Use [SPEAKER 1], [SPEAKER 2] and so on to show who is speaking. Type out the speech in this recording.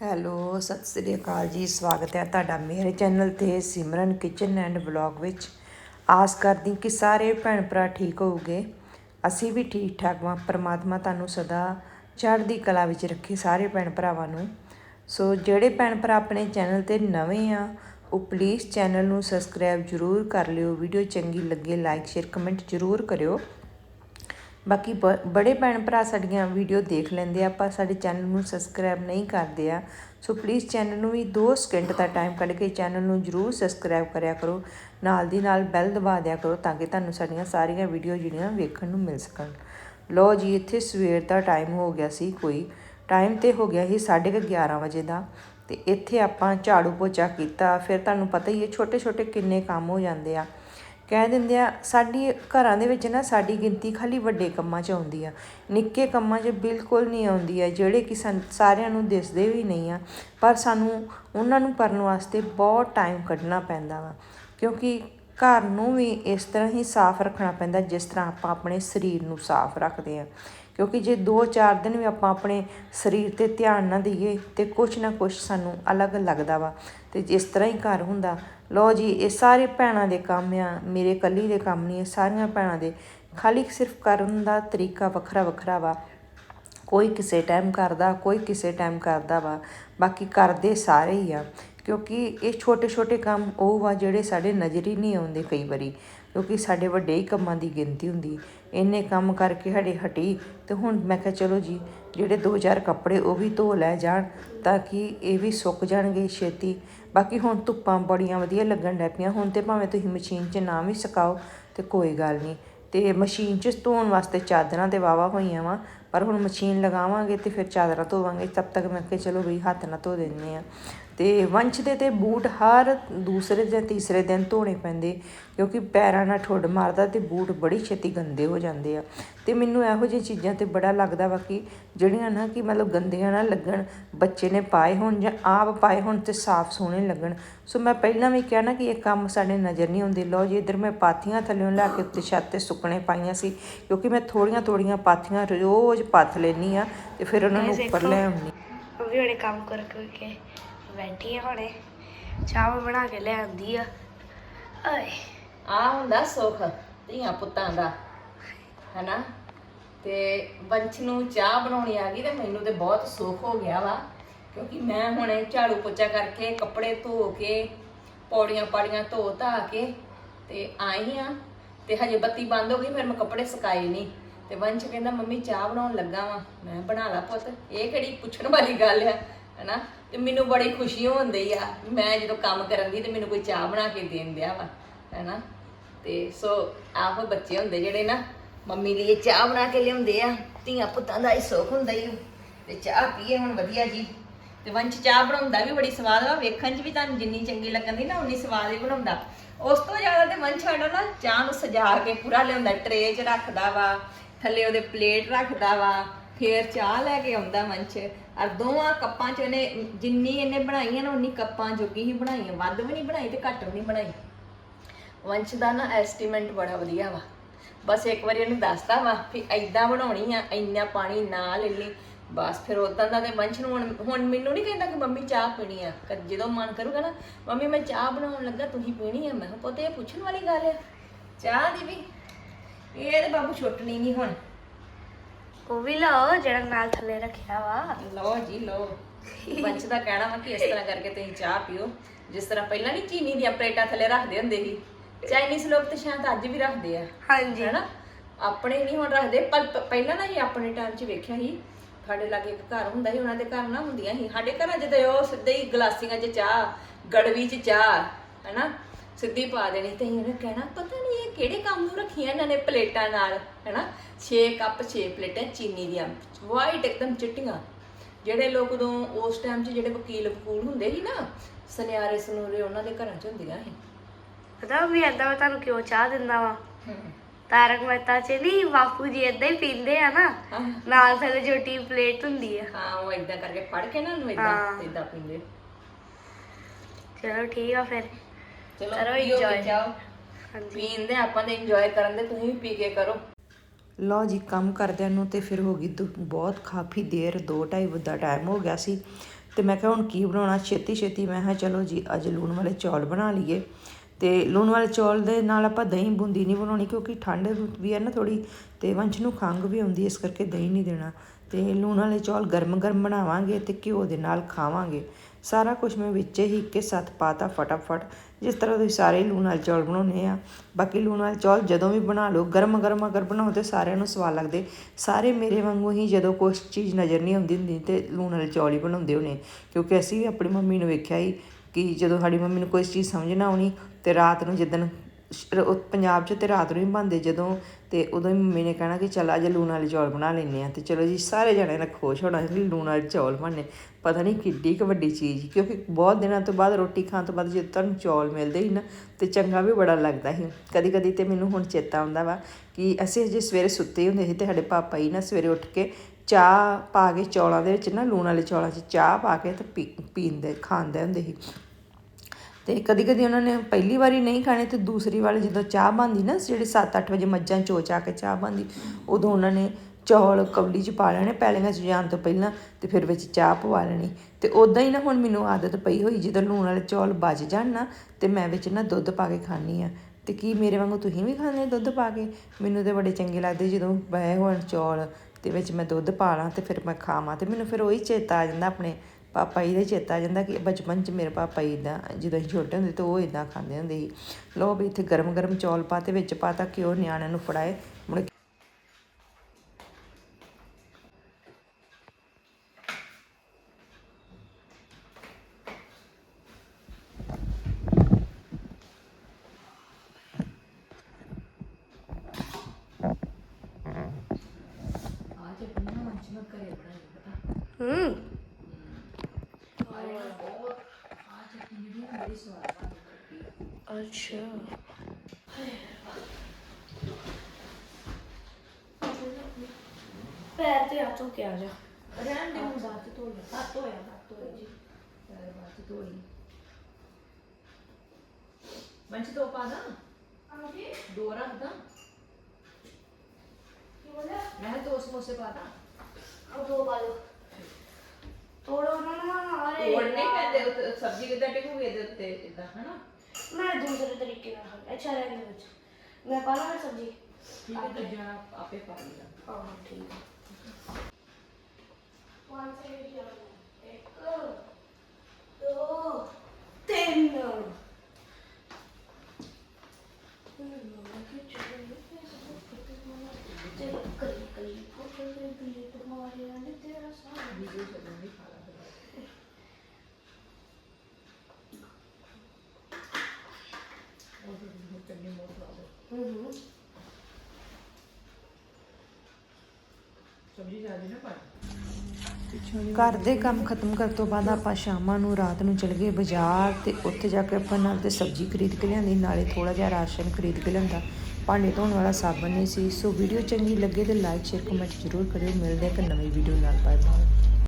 [SPEAKER 1] Hello, Sat Sri ਅਕਾਲ ਜੀ, ਸਵਾਗਤ ਹੈ ਤੁਹਾਡਾ ਮੇਰੇ ਚੈਨਲ ਤੇ ਸਿਮਰਨ ਕਿਚਨ ਐਂਡ ਵਲੌਗ ਵਿੱਚ। ਆਸ ਕਰਦੀ ਕਿ ਸਾਰੇ ਭੈਣ ਭਰਾ ਠੀਕ ਹੋਊਗੇ ਅਸੀਂ ਵੀ ਠੀਕ ਠਾਕ ਵਾਂ, ਪਰਮਾਤਮਾ ਤੁਹਾਨੂੰ ਸਦਾ ਚੜ੍ਹਦੀ ਕਲਾ ਵਿੱਚ ਰੱਖੇ ਸਾਰੇ ਭੈਣ ਭਰਾਵਾਂ ਨੂੰ। ਸੋ ਜਿਹੜੇ ਭੈਣ ਭਰਾ ਆਪਣੇ ਚੈਨਲ ਤੇ ਨਵੇਂ ਆ, ਉਹ ਪਲੀਜ਼ ਚੈਨਲ ਨੂੰ ਸਬਸਕ੍ਰਾਈਬ ਜਰੂਰ ਕਰ ਲਿਓ, ਵੀਡੀਓ ਚੰਗੀ ਲੱਗੇ ਲਾਈਕ, ਸ਼ੇਅਰ, ਕਮੈਂਟ ਜਰੂਰ ਕਰਿਓ। ਬਾਕੀ ਬ- ਬੜੇ ਭੈਣ ਭਰਾ ਸਾਡੀਆਂ ਵੀਡੀਓ ਦੇਖ ਲੈਂਦੇ ਆ ਪਰ ਸਾਡੇ ਚੈਨਲ ਨੂੰ ਸਬਸਕ੍ਰਾਈਬ ਨਹੀਂ ਕਰਦੇ ਆ। ਸੋ ਪਲੀਜ਼ ਚੈਨਲ ਨੂੰ ਵੀ 2 ਸਕਿੰਟ ਦਾ ਟਾਈਮ ਕੱਢ ਕੇ ਚੈਨਲ ਨੂੰ ਜਰੂਰ ਸਬਸਕ੍ਰਾਈਬ ਕਰਿਆ ਕਰੋ। ਨਾਲ ਦੀ ਨਾਲ ਬੈਲ ਦਬਾ ਦਿਆ ਕਰੋ ਤਾਂ ਕਿ ਤੁਹਾਨੂੰ ਸਾਡੀਆਂ ਸਾਰੀਆਂ ਵੀਡੀਓ ਜਿਹੜੀਆਂ ਵੇਖਣ ਨੂੰ ਮਿਲ ਸਕਣ। ਲੋ ਜੀ, ਇੱਥੇ ਸਵੇਰ ਦਾ ਟਾਈਮ ਹੋ ਗਿਆ ਸੀ ਕੋਈ। ਟਾਈਮ ਤੇ ਹੋ ਗਿਆ ਸੀ 11:30 ਵਜੇ ਦਾ। ਤੇ ਇੱਥੇ ਆਪਾਂ ਝਾੜੂ ਪੋਚਾ ਕੀਤਾ। ਫਿਰ ਤੁਹਾਨੂੰ ਪਤਾ ਹੀ ਹੈ ਛੋਟੇ ਛੋਟੇ ਕਿੰਨੇ ਕੰਮ ਹੋ ਜਾਂਦੇ ਆ। ਕਹਿ ਦਿੰਦੇ ਆ, ਸਾਡੀ ਘਰਾਂ ਦੇ ਵਿੱਚ ਨਾ ਸਾਡੀ ਗਿਣਤੀ ਖਾਲੀ ਵੱਡੇ ਕੰਮਾਂ 'ਚ ਆਉਂਦੀ ਆ। ਨਿੱਕੇ ਕੰਮਾਂ 'ਚ ਬਿਲਕੁਲ ਨਹੀਂ ਆਉਂਦੀ ਆ, ਜਿਹੜੇ ਕਿ ਸਾਨ- ਸਾਰਿਆਂ ਨੂੰ ਦਿਸਦੇ ਵੀ ਨਹੀਂ ਆ। ਪਰ ਸਾਨੂੰ ਉਹਨਾਂ ਨੂੰ ਕਰਨ ਵਾਸਤੇ ਬਹੁਤ ਟਾਈਮ ਕੱਢਣਾ ਪੈਂਦਾ ਵਾ। ਕਿਉਂਕਿ ਘਰ ਨੂੰ ਵੀ ਇਸ ਤਰ੍ਹਾਂ ਹੀ ਸਾਫ਼ ਰੱਖਣਾ ਪੈਂਦਾ ਜਿਸ ਤਰ੍ਹਾਂ ਆਪਾਂ ਆਪਣੇ ਸਰੀਰ ਨੂੰ ਸਾਫ਼ ਰੱਖਦੇ ਆ। ਕਿਉਂਕਿ ਜੇ 2-4 ਦਿਨ ਵੀ ਆਪਾਂ ਆਪਣੇ ਸਰੀਰ ਤੇ ਧਿਆਨ ਨਾ ਦਈਏ ਤੇ ਕੁਛ ਨਾ ਕੁਛ ਸਾਨੂੰ ਅਲੱਗ ਲੱਗਦਾ ਵਾ ਤੇ ਜਿਸ ਤਰ੍ਹਾਂ ਹੀ ਘਰ ਹੁੰਦਾ ਲੋ ਜੀ, ਇਹ ਸਾਰੇ ਭੈਣਾਂ ਦੇ ਕੰਮ ਆ, ਮੇਰੇ ਕੱਲੀ ਦੇ ਕੰਮ ਨਹੀਂ, ਇਹ ਸਾਰੀਆਂ ਭੈਣਾਂ ਦੇ। ਖਾਲੀ ਸਿਰਫ ਕਰਨ ਦਾ ਤਰੀਕਾ ਵੱਖਰਾ ਵੱਖਰਾ ਵਾ। ਕੋਈ ਕਿਸੇ ਟਾਈਮ ਕਰਦਾ, ਕੋਈ ਕਿਸੇ ਟਾਈਮ ਕਰਦਾ ਵਾ। ਬਾਕੀ ਕਰਦੇ ਸਾਰੇ ਹੀ ਆ। ਕਿਉਂਕਿ ਇਹ ਛੋਟੇ ਛੋਟੇ ਕੰਮ ਉਹ ਵਾ ਜਿਹੜੇ ਸਾਡੇ ਨਜ਼ਰ ਹੀ ਨਹੀਂ ਆਉਂਦੇ ਕਈ ਵਾਰੀ। ਕਿਉਂਕਿ ਸਾਡੇ ਵੱਡੇ ਹੀ ਕੰਮਾਂ ਦੀ ਗਿਣਤੀ ਹੁੰਦੀ। ਇੰਨੇ ਕੰਮ ਕਰਕੇ ਸਾਡੇ ਹਟੀ। ਤੇ ਹੁਣ ਮੈਂ ਕਿਹਾ, ਚਲੋ ਜੀ, ਜਿਹੜੇ ਦੋ ਚਾਰ ਕੱਪੜੇ ਉਹ ਵੀ ਧੋ ਲੈ ਜਾਣ ਤਾਂ ਕਿ ਇਹ ਵੀ ਸੁੱਕ ਜਾਣਗੇ ਛੇਤੀ। ਬਾਕੀ ਹੁਣ ਧੁੱਪਾਂ ਬੜੀਆਂ ਵਧੀਆ ਲੱਗਣ ਲੱਗ ਪਈਆਂ। ਹੁਣ ਤੇ ਭਾਵੇਂ ਤੁਸੀਂ ਮਸ਼ੀਨ 'ਚ ਨਾ ਵੀ ਸੁਕਾਓ ਤੇ ਕੋਈ ਗੱਲ ਨਹੀਂ। ਤੇ ਮਸ਼ੀਨ 'ਚ ਧੋਣ ਵਾਸਤੇ ਚਾਦਰਾਂ ਤੇ ਵਾਵਾ ਹੋਈਆਂ ਵਾ। ਪਰ ਹੁਣ ਮਸ਼ੀਨ ਲਗਾਵਾਂਗੇ ਤੇ ਫਿਰ ਚਾਦਰਾਂ ਧੋਵਾਂਗੇ। ਤਬ ਤੱਕ ਮੈਂ ਕਿਹਾ, ਚਲੋ ਬਈ, ਹੱਥ ਨਾਲ ਧੋ ਦਿੰਦੇ ਆ ਤੇ ਵੰਸ਼ ਦੇ ਤੇ ਬੂਟ ਹਰ ਦੂਸਰੇ ਜਾਂ ਤੀਸਰੇ ਦਿਨ ਧੋਣੇ ਪੈਂਦੇ ਕਿਉਂਕਿ ਪੈਰਾਂ ਨਾਲ ਠੁੱਡ ਮਾਰਦਾ ਤੇ ਬੂਟ ਬੜੀ ਛੇਤੀ ਗੰਦੇ ਹੋ ਜਾਂਦੇ ਆ। ਤੇ ਮੈਨੂੰ ਇਹੋ ਜਿਹੀ ਚੀਜ਼ਾਂ ਤੇ ਬੜਾ ਲੱਗਦਾ ਵਾ ਕਿ ਜਿਹੜੀਆਂ ਨਾ ਕਿ ਮਤਲਬ ਗੰਦੀਆਂ ਨਾ ਲੱਗਣ ਬੱਚੇ ਨੇ ਪਾਏ ਹੋਣ ਜਾਂ ਆਪ ਪਾਏ ਹੋਣ ਤੇ ਸਾਫ਼ ਸੋਹਣੇ ਲੱਗਣ। ਸੋ ਮੈਂ ਪਹਿਲਾਂ ਵੀ ਕਿਹਾ ਨਾ ਕਿ ਇਹ ਕੰਮ ਸਾਡੇ ਨਜ਼ਰ ਨਹੀਂ ਆਉਂਦੇ। ਲਓ ਜੀ ਇੱਧਰ ਮੈਂ ਪਾਥੀਆਂ ਥੱਲੇੋਂ ਲਿਆ ਕੇ ਉੱਤੇ ਛੱਤ ਤੇ ਸੁੱਕਣੇ ਪਾਈਆਂ ਸੀ ਕਿਉਂਕਿ ਮੈਂ ਥੋੜੀਆਂ ਥੋੜੀਆਂ ਪਾਥੀਆਂ ਰੋਜ਼ ਪੱਥ ਲੈਣੀ ਆ ਤੇ ਫਿਰ ਉਹਨਾਂ ਨੂੰ ਉੱਪਰ ਲੈ ਆਉਣੀ
[SPEAKER 2] ਉਹ ਵੀ ਹੁਣੇ ਕੰਮ ਕਰ ਕਰਕੇ ਬੈਠੀ ਆ ਹੁਣੇ। ਚਾਹ ਬਣਾ ਕੇ ਲੈ ਆ। ਓਏ
[SPEAKER 3] ਆ ਹੁੰਦਾ ਸੁੱਖ ਧੀਆਂ ਪੁੱਤਾਂ ਦਾ, ਹੈਨਾ? ਤੇ ਬੰਚ ਨੂੰ ਚਾਹ ਬਣਾਉਣੀ ਆ ਗਈ ਤੇ ਮੈਨੂੰ ਤੇ ਬਹੁਤ ਸੁੱਖ ਹੋ ਗਿਆ ਵਾ, ਕਿਉਂਕਿ ਮੈਂ ਹੁਣੇ ਝਾੜੂ ਪੋਚਾ ਕਰਕੇ ਕੱਪੜੇ ਧੋ ਕੇ, ਪੌੜੀਆਂ ਪਾੜੀਆਂ ਧੋ ਧਾ ਕੇ ਤੇ ਆਈ ਆ। ਤੇ ਹਜੇ ਬੱਤੀ ਬੰਦ ਹੋ ਗਈ, ਫਿਰ ਮੈਂ ਕੱਪੜੇ ਸੁਕਾਏ ਨਹੀਂ ਤੇ ਵੰਸ਼ ਕਹਿੰਦਾ, ਮੰਮੀ, ਚਾਹ ਬਣਾਉਣ ਲੱਗਾ ਵਾਂ। ਮੈਂ ਬਣਾ ਲਾ ਪੁੱਤ। ਇਹ ਕਿਹੜੀ ਪੁੱਛਣ ਵਾਲੀ ਗੱਲ ਆ, ਹੈਨਾ? ਤੇ ਮੈਨੂੰ ਬੜੀ ਖੁਸ਼ੀ ਹੁੰਦੀ ਆ ਮੈਂ ਜਦੋਂ ਕੰਮ ਕਰਨ ਦੀ ਤੇ ਮੈਨੂੰ ਕੋਈ ਚਾਹ ਬਣਾ ਕੇ ਦੇਣ ਦਿਆ ਵਾ, ਹੈਨਾ? ਤੇ ਸੋ ਆਹੋ ਬੱਚੇ ਹੁੰਦੇ ਜਿਹੜੇ ਨਾ, ਮੰਮੀ ਲਈ ਚਾਹ ਬਣਾ ਕੇ ਲਿਆਉਂਦੇ ਆ, ਧੀਆਂ ਪੁੱਤਾਂ ਦਾ ਹੀ ਸੁੱਖ ਹੁੰਦਾ ਹੀ ਤੇ ਚਾਹ ਪੀਏ ਹੁਣ ਵਧੀਆ ਜੀ। ਤੇ ਵੰਸ਼ ਚਾਹ ਬਣਾਉਂਦਾ ਵੀ ਬੜੀ ਸਵਾਦ ਵਾ, ਵੇਖਣ 'ਚ ਵੀ ਤੁਹਾਨੂੰ ਜਿੰਨੀ ਚੰਗੀ ਲੱਗਦੀ ਨਾ, ਉਨੀ ਸਵਾਦ ਹੀ ਬਣਾਉਂਦਾ। ਉਸ ਤੋਂ ਜ਼ਿਆਦਾ ਤੇ ਵੰਸ਼ ਸਾਡਾ ਨਾ ਚਾਹ ਨੂੰ ਸਜਾ ਕੇ ਪੂਰਾ ਲਿਆਉਂਦਾ, ਟਰੇ 'ਚ ਰੱਖਦਾ ਵਾ, ਥੱਲੇ ਉਹਦੇ ਪਲੇਟ ਰੱਖਦਾ ਵਾ। ਫੇਰ ਚਾਹ ਲੈ ਕੇ ਆਉਂਦਾ ਵੰਸ਼ ਔਰ ਦੋਵਾਂ ਕੱਪਾਂ 'ਚ ਉਹਨੇ ਜਿੰਨੀ ਇਹਨੇ ਬਣਾਈਆਂ ਨਾ ਉਨੀ ਕੱਪਾਂ ਜੋਗੀ ਹੀ ਬਣਾਈਆਂ। ਵੱਧ ਵੀ ਨਹੀਂ ਬਣਾਈ ਤੇ ਘੱਟ ਵੀ ਨਹੀਂ ਬਣਾਈ। ਵੰਸ਼ ਦਾ ਨਾ ਐਸਟੀਮੇਟ ਬੜਾ ਵਧੀਆ ਵਾ। ਬਸ ਇੱਕ ਵਾਰੀ ਉਹਨੂੰ ਦੱਸਤਾ ਵਾ ਵੀ ਐਦਾਂ ਬਣਾਉਣੀ ਆ ਇੰਨਾ ਪਾਣੀ ਨਾ ਲੈ ਲਈ ਬਸ ਫਿਰ ਉਦਾਂ ਦਾ ਤੇ ਵੰਸ਼ ਨੂੰ ਹੁਣ ਹੁਣ ਮੈਨੂੰ ਨਹੀਂ ਕਹਿੰਦਾ ਕਿ ਮੰਮੀ ਚਾਹ ਪੀਣੀ ਆ। ਕਦ ਜਦੋਂ ਮਨ ਕਰੂਗਾ ਨਾ ਮੰਮੀ ਮੈਂ ਚਾਹ ਬਣਾਉਣ ਲੱਗਾ ਤੁਸੀਂ ਪੀਣੀ ਆ। ਮੈਂ ਕਿਹਾ ਪੁੱਤ ਇਹ ਪੁੱਛਣ ਵਾਲੀ ਗੱਲ ਆ। ਚਾਹ ਦੀ ਵੀ ਇਹ ਤੇ ਬਾਬੂ ਛੁੱਟਣੀ ਨਹੀਂ ਹੁਣ।
[SPEAKER 2] ਉਹ ਵੀ ਲਓ ਜਿਹੜਾ ਨਾਲ ਥੱਲੇ ਰੱਖਿਆ ਵਾ।
[SPEAKER 3] ਲਓ ਜੀ ਲਓ। ਵੰਸ਼ ਦਾ ਕਹਿਣਾ ਵਾ ਕਿ ਇਸ ਤਰ੍ਹਾਂ ਕਰਕੇ ਤੁਸੀਂ ਚਾਹ ਪੀਓ। ਜਿਸ ਤਰ੍ਹਾਂ ਪਹਿਲਾਂ ਨਹੀਂ ਚੀਨੀ ਦੀਆਂ ਪਲੇਟਾਂ ਥੱਲੇ ਰੱਖਦੇ ਹੁੰਦੇ ਸੀ। ਚਾਈਨੀਜ਼ ਲੋਕ ਤੇ ਸ਼ਾਇਦ ਅੱਜ ਵੀ ਰੱਖਦੇ ਆ।
[SPEAKER 2] ਹਾਂਜੀ।
[SPEAKER 3] ਹੈਨਾ? ਆਪਣੇ ਨਹੀਂ ਹੁਣ ਰੱਖਦੇ ਪਰ ਪ- ਪਹਿਲਾਂ ਨਾ ਹੀ ਆਪਣੇ ਟਾਈਮ 'ਚ ਵੇਖਿਆ ਸੀ। ਸਾਡੇ ਲਾਗੇ ਇੱਕ ਘਰ ਹੁੰਦਾ ਸੀ ਉਹਨਾਂ ਦੇ ਘਰ ਨਾ ਹੁੰਦੀਆਂ ਸੀ। ਸਾਡੇ ਘਰਾਂ 'ਚ ਤੇ ਉਹ ਸਿੱਧੇ ਹੀ ਗਲਾਸੀਆਂ 'ਚ ਚਾਹ ਗੜਵੀ 'ਚ ਚਾਹ ਹੈਨਾ? ਸਿੱਧੀ ਪਾ ਦੇਣੀ ਤੇ ਉਹਨੇ ਕਹਿਣਾ ਪਤਾ ਨਹੀਂ ਇਹ ਕਿਹੜੇ ਕੰਮ ਨੂੰ ਰੱਖੀਆਂ ਇਹਨਾਂ ਨੇ ਪਲੇਟਾਂ ਨਾਲ? ਹੈਨਾ? 6 ਕੱਪ 6 ਪਲੇਟਾਂ ਚੀਨੀ ਦੀਆਂ। ਵਾਈਟ ਇੱਕਦਮ ਚਿੱਟੀਆਂ। ਜਿਹੜੇ ਲੋਕ ਉਦੋਂ ਉਸ ਟਾਈਮ 'ਚ ਜਿਹੜੇ ਵਕੀਲ ਵਕੂਲ ਹੁੰਦੇ ਸੀ ਨਾ ਸੁਨਿਆਰੇ ਸਨੂਰੇ ਉਹਨਾਂ ਦੇ ਘਰਾਂ 'ਚ ਹੁੰਦੀਆਂ ਸੀ।
[SPEAKER 2] ਪਤਾ ਵੀ ਏਦਾਂ ਮੈਂ ਤੁਹਾਨੂੰ ਕਿਉਂ ਚਾਹ ਦਿੰਦਾ ਵਾ? ਤਾਰਕ ਮਹਿਤਾ ਚ ਨਹੀਂ ਬਾਪੂ ਜੀ ਏਦਾਂ ਹੀ ਪੀਂਦੇ ਆ ਨਾ ਨਾਲ ਥੱਲੇ ਛੋਟੀ ਪਲੇਟ ਹੁੰਦੀ ਆ।
[SPEAKER 3] ਹਾਂ ਉਹ ਇਦਾਂ ਕਰਕੇ ਫੜ ਕੇ ਨਾ ਉਹਨੂੰ
[SPEAKER 2] ਹਾਂ।
[SPEAKER 3] ਇਦਾਂ ਪੀਂਦੇ।
[SPEAKER 2] ਚਲੋ ਠੀਕ ਆ ਫਿਰ।
[SPEAKER 3] ਚਲੋ
[SPEAKER 2] ਕਰੋ
[SPEAKER 3] ਪੀਓ
[SPEAKER 2] enjoy।
[SPEAKER 3] ਵੀ ਜਾਓ
[SPEAKER 2] ਹਾਂਜੀ।
[SPEAKER 3] ਪੀਂਦੇ ਆਪਾਂ ਤੇ ਇੰਜੋਏ ਕਰਨ ਦੇ ਤੁਸੀਂ ਵੀ ਪੀ ਕੇ ਕਰੋ।
[SPEAKER 1] ਲਓ ਜੀ ਕੰਮ ਕਰਦਿਆਂ ਨੂੰ ਤੇ ਫਿਰ ਹੋ ਗਈ ਦੁ- ਬਹੁਤ ਕਾਫੀ ਦੇਰ 2:30 ਦਾ ਟਾਈਮ ਹੋ ਗਿਆ ਸੀ। ਤੇ ਮੈਂ ਕਿਹਾ ਹੁਣ ਕੀ ਬਣਾਉਣਾ? ਛੇਤੀ ਛੇਤੀ ਮੈਂ ਕਿਹਾ ਚਲੋ ਜੀ ਅੱਜ ਲੂਣ ਵਾਲੇ ਚੌਲ ਬਣਾ ਲਈਏ। ਤੇ ਲੂਣ ਵਾਲੇ ਚੌਲ ਦੇ ਨਾਲ ਆਪਾਂ ਦਹੀਂ ਬੂੰਦੀ ਨਹੀਂ ਬਣਾਉਣੀ ਕਿਉਂਕਿ ਠੰਡ ਵੀ ਹੈ ਨਾ ਥੋੜੀ ਤੇ ਵੰਸ਼ ਨੂੰ ਖੰਘ ਵੀ ਆਉਂਦੀ ਇਸ ਕਰਕੇ ਦਹੀਂ ਨਹੀਂ ਦੇਣਾ। ਤੇ ਲੂਣ ਵਾਲੇ ਚੌਲ ਗਰਮ ਗਰਮ ਬਣਾਵਾਂਗੇ ਤੇ ਘਿਓ ਦੇ ਨਾਲ ਖਾਵਾਂਗੇ। ਸਾਰਾ ਕੁਝ ਮੈਂ ਵਿੱਚ ਹੀ ਕੇ ਸੱਤ ਪਾਤਾ ਫਟਾਫਟ, ਜਿਸ ਤਰ੍ਹਾਂ ਤੁਸੀਂ ਸਾਰੇ ਲੂਣ ਵਾਲੇ ਚੌਲ ਬਣਾਉਂਦੇ ਆ। ਬਾਕੀ ਲੂਣ ਵਾਲੇ ਚੌਲ ਜਦੋਂ ਵੀ ਬਣਾ ਲਓ, ਗਰਮ ਗਰਮ ਅਗਰ ਬਣਾਓ ਤੇ ਸਾਰਿਆਂ ਨੂੰ ਸਵਾਦ ਲੱਗਦੇ। ਸਾਰੇ ਮੇਰੇ ਵਾਂਗੂ ਹੀ ਜਦੋਂ ਕੋਈ ਚੀਜ਼ ਨਜ਼ਰ ਨਹੀਂ ਆਉਂਦੀ ਹੁੰਦੀ ਤੇ ਲੂਣ ਵਾਲੇ ਚੌਲ ਹੀ ਬਣਾਉਂਦੇ ਹੋਣੇ। ਕਿਉਂਕਿ ਅਸੀਂ ਵੀ ਆਪਣੀ ਮੰਮੀ ਨੂੰ ਵੇਖਿਆ ਹੀ ਕਿ ਜਦੋਂ ਸਾਡੀ ਮੰਮੀ ਨੂੰ ਕੋਈ ਚੀਜ਼ ਸਮਝ ਨਾ ਆਉਣੀ ਤੇ ਰਾਤ ਨੂੰ ਜਿੱਦਣ ਪੰਜਾਬ 'ਚ ਤਾਂ ਰਾਤ ਨੂੰ ਹੀ ਬਣਦੇ ਜਦੋਂ ਅਤੇ ਉਦੋਂ ਹੀ ਮੰਮੀ ਨੇ ਕਹਿਣਾ ਕਿ ਚੱਲ ਅੱਜ ਲੂਣ ਵਾਲੇ ਚੌਲ ਬਣਾ ਲੈਂਦੇ ਹਾਂ ਅਤੇ ਚਲੋ ਜੀ ਸਾਰੇ ਜਣੇ ਨੇ ਖੁਸ਼ ਹੋਣਾ ਕਿ ਲੂਣ ਵਾਲੇ ਚੌਲ ਬਣਨੇ। ਪਤਾ ਨਹੀਂ ਕਿੱਡੀ ਕੁ ਵੱਡੀ ਚੀਜ਼ ਕਿਉਂਕਿ ਬਹੁਤ ਦਿਨਾਂ ਤੋਂ ਬਾਅਦ ਰੋਟੀ ਖਾਣ ਤੋਂ ਬਾਅਦ ਜੇ ਤੁਹਾਨੂੰ ਚੌਲ ਮਿਲਦੇ ਹੀ ਨਾ ਤੇ ਚੰਗਾ ਵੀ ਬੜਾ ਲੱਗਦਾ ਸੀ। ਕਦੀ ਕਦੀ ਤੇ ਮੈਨੂੰ ਹੁਣ ਚੇਤਾ ਆਉਂਦਾ ਵਾ ਕਿ ਅਸੀਂ ਜੇ ਸਵੇਰੇ ਸੁੱਤੇ ਹੁੰਦੇ ਸੀ ਤੇ ਸਾਡੇ ਪਾਪਾ ਹੀ ਨਾ ਸਵੇਰੇ ਉੱਠ ਕੇ ਚਾਹ ਪਾ ਕੇ ਚੌਲਾਂ ਦੇ ਵਿੱਚ ਨਾ ਲੂਣ ਵਾਲੇ ਚੌਲਾਂ 'ਚ ਚਾਹ ਪਾ ਕੇ ਤੇ ਪੀ, ਪੀਂਦੇ, ਖਾਂਦੇ ਹੁੰਦੇ ਸੀ। ਤੇ ਕਦੀ ਕਦੀ ਉਹਨਾਂ ਨੇ ਪਹਿਲੀ ਵਾਰੀ ਨਹੀਂ ਖਾਣੇ ਤੇ ਦੂਸਰੀ ਵਾਰੀ ਜਦੋਂ ਚਾਹ ਬਣਦੀ ਨਾ, ਜਿਹੜੇ 7-8 ਵਜੇ ਮੱਝਾਂ ਚੋ ਚਾ ਕੇ ਚਾਹ ਬਣਦੀ, ਉਦੋਂ ਉਹਨਾਂ ਨੇ ਚੌਲ ਕਵਲੀ 'ਚ ਪਾ ਲੈਣੇ, ਪੈਲੀਆਂ 'ਚ ਜਾਣ ਤੋਂ ਪਹਿਲਾਂ ਤੇ ਫਿਰ ਵਿੱਚ ਚਾਹ ਪਵਾ ਲੈਣੀ। ਤੇ ਉਦਾਂ ਹੀ ਨਾ ਹੁਣ ਮੈਨੂੰ ਆਦਤ ਪਈ ਹੋਈ, ਜਦੋਂ ਲੂਣ ਵਾਲੇ ਚੌਲ ਬਚ ਜਾਣ ਨਾ, ਤੇ ਮੈਂ ਵਿੱਚ ਨਾ ਦੁੱਧ ਪਾ ਕੇ ਖਾਣੀ ਆ ਤੇ ਕੀ ਮੇਰੇ ਵਾਂਗੂ ਤੁਸੀਂ ਵੀ ਖਾਂਦੇ ਦੁੱਧ ਪਾ ਕੇ? ਮੈਨੂੰ ਤੇ ਬੜੇ ਚੰਗੇ ਲੱਗਦੇ ਜਦੋਂ ਬਹਿ ਹੋਣ ਚੌਲ ਤੇ ਵਿੱਚ ਮੈਂ ਦੁੱਧ ਪਾ ਲਾਂ ਤੇ ਫਿਰ ਮੈਂ ਖਾਵਾਂ ਤੇ ਮੈਨੂੰ ਫਿਰ ਉਹੀ ਚੇਤਾ ਆ ਜਾਂਦਾ ਆਪਣੇ ਪਾਪਾ ਜੀ ਦਾ ਚੇਤਾ ਆ ਜਾਂਦਾ ਕਿ ਬਚਪਨ 'ਚ ਮੇਰੇ ਪਾਪਾ ਜੀ ਦਾ ਜਦੋਂ ਅਸੀਂ ਛੋਟੇ ਹੁੰਦੇ ਤਾਂ ਉਹ ਇਦਾਂ ਖਾਂਦੇ ਹੁੰਦੇ ਸੀ। ਲੋ ਵੀ ਇੱਥੇ ਗਰਮ ਗਰਮ ਚੌਲ ਪਾ ਤੇ ਵਿੱਚ ਪਾਤਾ ਘਿਓ ਨਿਆਣਿਆਂ ਨੂੰ ਫੜਾਏ ਮੁੜ ਕੇ
[SPEAKER 2] ਹੂੰ ਅੱਛਾ ਪੈਰ ਤੇ ਆ ਤੂੰ ਕਿਆ ਜਾ
[SPEAKER 1] ਰਹਿਣ ਦੇ ਹੁਣ ਬਾਅਦ ਚ ਧੋ ਲੈ ਹੱਥ ਧੋਇਆ ਹੱਥ ਧੋਇਆ ਜੀ ਪੈਰ ਬਾਅਦ ਚ ਧੋ ਲਈ ਮੰਚ ਤੋਂ ਪਾ ਦਾਂ
[SPEAKER 2] ਹਾਂਜੀ
[SPEAKER 1] ਦੋ ਰੱਖ ਦਾਂ
[SPEAKER 2] ਕੀ ਬੋਲਿਆ
[SPEAKER 1] ਮੈਂ ਕਿਹਾ ਦੋ ਸਮੋਸੇ ਪਾ ਦਾਂ
[SPEAKER 2] ਉਹ ਦੋ ਪਾ ਲਓ ਤੋੜੋ ਨਾ ਨਾ ਅਰੇ
[SPEAKER 1] ਤੋੜ ਨਹੀਂ ਪੈਂਦੇ ਉੱਤੇ ਸਬਜ਼ੀ ਕਿੱਦਾਂ ਟਿਕੂਗੀ ਇਹਦੇ ਉੱਤੇ ਇਦਾਂ ਹਨਾ
[SPEAKER 2] ਮੈਂ ਦੂਸਰੇ ਤਰੀਕੇ ਨਾਲ ਖਾਂਦਾ ਅੱਛਾ ਰਹਿਣ ਦੇ ਵਿੱਚ ਮੈਂ ਪਾ ਲਾਂ ਸਬਜ਼ੀ
[SPEAKER 1] ਠੀਕ ਹੈ ਦੂਜਾ ਆਪੇ ਪਾ ਲਈਦਾ
[SPEAKER 2] ਹਾਂ ਠੀਕ ਹੈ ਪੰਜ ਸੇ ਇੱਕ ਦੋ ਤਿੰਨ ਕਲੀ ਕਲੀ ਕੋਕਲ ਦੇ ਬਿਲੇ ਤੁਹਾਰੇ ਨੇ ਤੇਰਾ ਸਾਹ
[SPEAKER 1] ਵੀਡੀਓ ਚੱਲਣ ਦੀ ਖਾ ਲਾ ਉਹ ਤਾਂ ਚੰਗੀ ਮੋਟ ਲਾ ਦੋ
[SPEAKER 2] ਹੂੰ
[SPEAKER 1] ਸਬਜ਼ੀ ਜ਼ਿਆਦਾ ਨਾ ਪਾ ਘਰ ਦੇ ਕੰਮ ਖਤਮ ਕਰਨ ਤੋਂ ਬਾਅਦ ਆਪਾਂ ਸ਼ਾਮਾਂ ਨੂੰ, ਰਾਤ ਨੂੰ ਚਲ ਗਏ ਬਾਜ਼ਾਰ ਤੇ ਉੱਥੇ ਜਾ ਕੇ ਆਪਾਂ ਨਾਲ ਤੇ ਸਬਜ਼ੀ ਖਰੀਦ ਕੇ ਲਿਆਂਦੀ, ਨਾਲੇ ਥੋੜਾ ਜਿਹਾ ਰਾਸ਼ਨ ਖਰੀਦ ਕੇ ਲਿਆਂਦਾ। ਭਾਂਡੇ ਧੋਣ ਵਾਲਾ ਸਾਬਣ ਨਹੀਂ ਸੀ, ਸੋ ਵੀਡੀਓ ਚੰਗੀ ਲੱਗੇ ਤੇ ਲਾਈਕ ਸ਼ੇਅਰ ਕਮੈਂਟ ਜ਼ਰੂਰ ਕਰਿਓ। ਮਿਲਦੇ ਆ ਇੱਕ ਨਵੀਂ ਵੀਡੀਓ ਨਾਲ ਬਾਏ ਬਾਏ